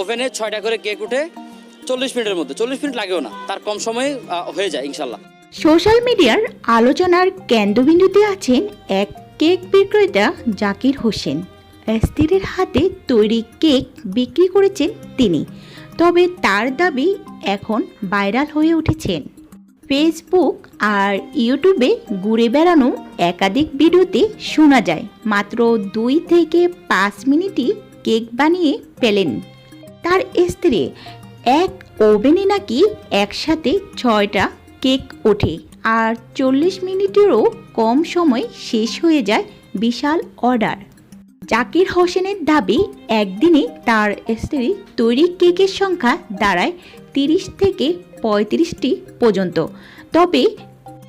ওভেনে ছয়টা করে কেক উঠে চল্লিশ মিনিটের মধ্যে, চল্লিশ মিনিট লাগেও না, তার কম সময়ে হয়ে যায়, ইনশাল্লাহ। সোশ্যাল মিডিয়ার আলোচনার কেন্দ্রবিন্দুতে আছেন এক কেক বিক্রেতা জাকির হোসেন। স্ত্রীর হাতে তৈরি কেক বিক্রি করেছেন তিনি, তবে তার দাবি এখন ভাইরাল হয়ে উঠেছেন ফেসবুক আর ইউটিউবে ঘুরে বেড়ানো একাধিক ভিডিওতে শোনা যায়, মাত্র দুই থেকে পাঁচ মিনিটই কেক বানিয়ে পেলেন। তার স্ত্রী এক ওভেনে নাকি একসাথে ছয়টা কেক ওঠে আর চল্লিশ মিনিটেরও কম সময় শেষ হয়ে যায় বিশাল অর্ডার। জাকির হোসেনের দাবি, একদিনে তার স্ত্রী তৈরি কেকের সংখ্যা দাঁড়ায় তিরিশ থেকে পঁয়ত্রিশটি পর্যন্ত। তবে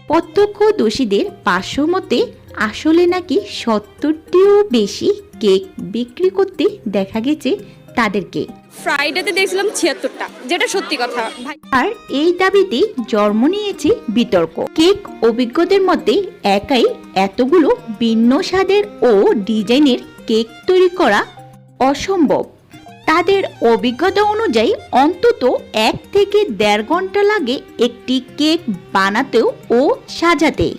প্রত্যক্ষদর্শীদের পার্শ্ব মতে আসলে নাকি সত্তরটিও বেশি কেক বিক্রি করতে দেখা গেছে তাদেরকে। ফ্রাইডেতে দেখছিলাম ছিয়াত্তরটা যেটা সত্যি কথা। আর এই দাবিতে জন্ম নিয়েছে বিতর্ক। কেক অভিজ্ঞদের মধ্যে একাই এতগুলো ভিন্ন স্বাদের ও ডিজাইনের কেক তৈরি করা অসম্ভব। তাদের অভিজ্ঞতা অনুযায়ী অন্তত এক থেকে দেড় ঘণ্টা লাগে একটি কেক বানাতেও ও সাজাতে।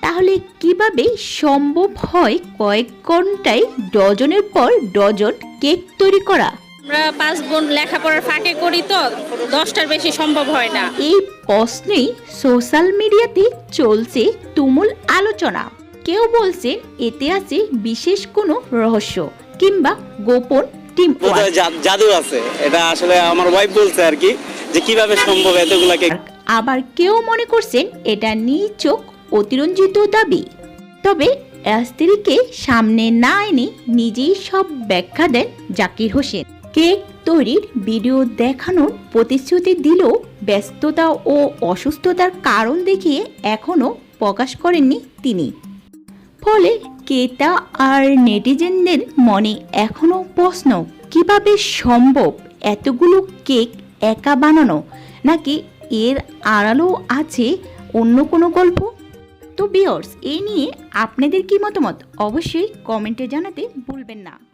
তাহলে কীভাবে সম্ভব হয় কয়েক ঘন্টায় ডজনের পর ডজন কেক তৈরি করা? আমরা পাঁচ বোন লেখাপড়ার ফাঁকে করি তো দশটার বেশি সম্ভব হয় না। এই প্রশ্নেই সোশ্যাল মিডিয়াতে চলছে তুমুল আলোচনা। কেউ বলছে এতে আছে বিশেষ কোনো রহস্য কিংবা গোপন টিম জাদু আছে। এটা আসলে আমার ওয়াইফ বলছে আর কি যে কীভাবে সম্ভব এতগুলাকে আবার কেউ মনে করছেন এটা নিচোক অতিরঞ্জিত দাবি। তবে স্ত্রীকে সামনে না এনে নিজেই সব ব্যাখ্যা দেন জাকির হোসেন। কেক তৈরির ভিডিও দেখানোর প্রতিশ্রুতি দিলেও ব্যস্ততা ও অসুস্থতার কারণ দেখিয়ে এখনও প্রকাশ করেননি তিনি। ফলে ক্রেতা আর নেটিজেনদের মনে এখনও প্রশ্ন, কীভাবে সম্ভব এতগুলো কেক একা বানানো? নাকি এর আড়ালো আছে অন্য কোনো গল্প? তো বিয়র্স এ নিয়ে আপনাদের কি মতামত? অবশ্যই কমেন্টে জানাতে ভুলবেন না।